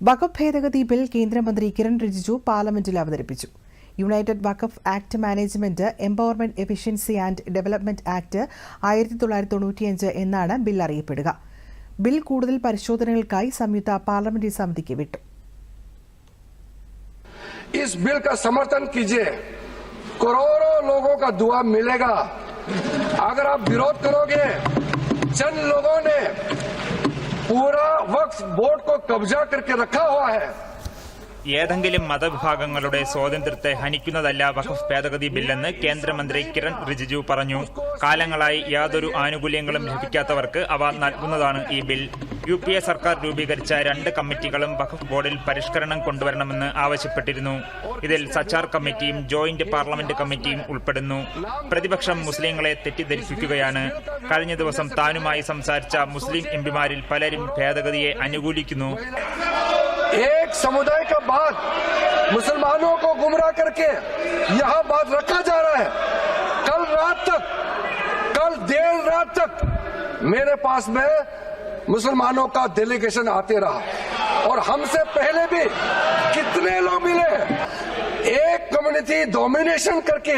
വഖഫ് ഭേദഗതി ബിൽ കേന്ദ്രമന്ത്രി കിരൺ റിജിജു പാർലമെന്റിൽ അവതരിപ്പിച്ചു united Waqf act management empowerment efficiency and development act ആയിരത്തി തൊള്ളായിരത്തി തൊണ്ണൂറ്റിയഞ്ച് എന്നാണ് ബിൽ അറിയപ്പെടുക ബിൽ കൂടുതൽ പരിശോധനകൾക്കായി സംയുക്ത പാർലമെന്ററി സമിതിക്ക് വിട്ടു इस बिल का समर्थन कीजिए करोड़ों लोगों का दुआ मिलेगा अगर आप विरोध करोगे चंद लोगों ने पूरा വഖഫ് ബോർഡ് കോ കബ്ജാ കർക്കെ റഖാ ഹുആ ഹൈ ഏതെങ്കിലും മതവിഭാഗങ്ങളുടെ സ്വാതന്ത്ര്യത്തെ ഹനിക്കുന്നതല്ല വഖഫ് ഭേദഗതി ബില്ലെന്ന് കേന്ദ്രമന്ത്രി കിരൺ റിജിജു പറഞ്ഞു. കാലങ്ങളായി യാതൊരു ആനുകൂല്യങ്ങളും ലഭിക്കാത്തവർക്ക് അവ നൽകുന്നതാണ് ഈ ബിൽ. യു പി എ സർക്കാർ രൂപീകരിച്ച രണ്ട് കമ്മിറ്റികളും വഖഫ് ബോർഡിൽ പരിഷ്കരണം കൊണ്ടുവരണമെന്ന് ആവശ്യപ്പെട്ടിരുന്നു ഇതിൽ സച്ചാർ കമ്മിറ്റിയും ജോയിന്റ് പാർലമെന്റ് കമ്മിറ്റിയും ഉൾപ്പെടുന്നു പ്രതിപക്ഷം മുസ്ലിങ്ങളെ തെറ്റിദ്ധരിപ്പിക്കുകയാണ് കഴിഞ്ഞ ദിവസം താനുമായി സംസാരിച്ച മുസ്ലിം എംപിമാരിൽ പലരും ഭേദഗതിയെ അനുകൂലിക്കുന്നു एक समुदाय का बात मुसलमानों को गुमराह करके यहाँ बात रखा जा रहा है कल रात तक कल देर रात तक मेरे पास में मुसलमानों का डेलीगेशन आते रहा और हमसे पहले भी कितने लोग मिले एक कम्युनिटी डोमिनेशन करके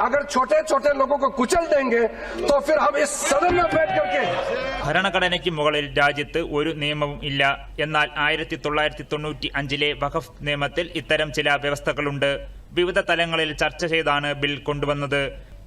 अगर छोटे छोटे लोगों को कुचल देंगे तो फिर हम इस सदन में बैठ करके ഭരണഘടനയ്ക്ക് മുകളിൽ രാജ്യത്ത് ഒരു നിയമവും ഇല്ല എന്നാൽ ആയിരത്തി തൊള്ളായിരത്തി തൊണ്ണൂറ്റി അഞ്ചിലെ വഖഫ് നിയമത്തിൽ ഇത്തരം ചില വ്യവസ്ഥകളുണ്ട് വിവിധ തലങ്ങളിൽ ചർച്ച ചെയ്താണ് ബിൽ കൊണ്ടുവന്നത്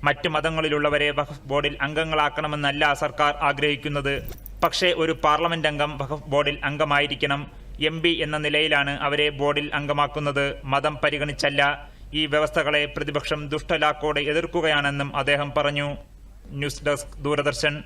മറ്റ് മതങ്ങളിലുള്ളവരെ വഖഫ് ബോർഡിൽ അംഗങ്ങളാക്കണമെന്നല്ല സർക്കാർ ആഗ്രഹിക്കുന്നത് പക്ഷേ ഒരു പാർലമെന്റ് അംഗം ബോർഡിൽ അംഗമായിരിക്കണം. എം എന്ന നിലയിലാണ് അവരെ ബോർഡിൽ അംഗമാക്കുന്നത്. മതം പരിഗണിച്ചല്ല. ഈ വ്യവസ്ഥകളെ പ്രതിപക്ഷം ദുഷ്ടലാക്കോടെ എതിർക്കുകയാണെന്നും അദ്ദേഹം പറഞ്ഞു. News desk Doordarshan.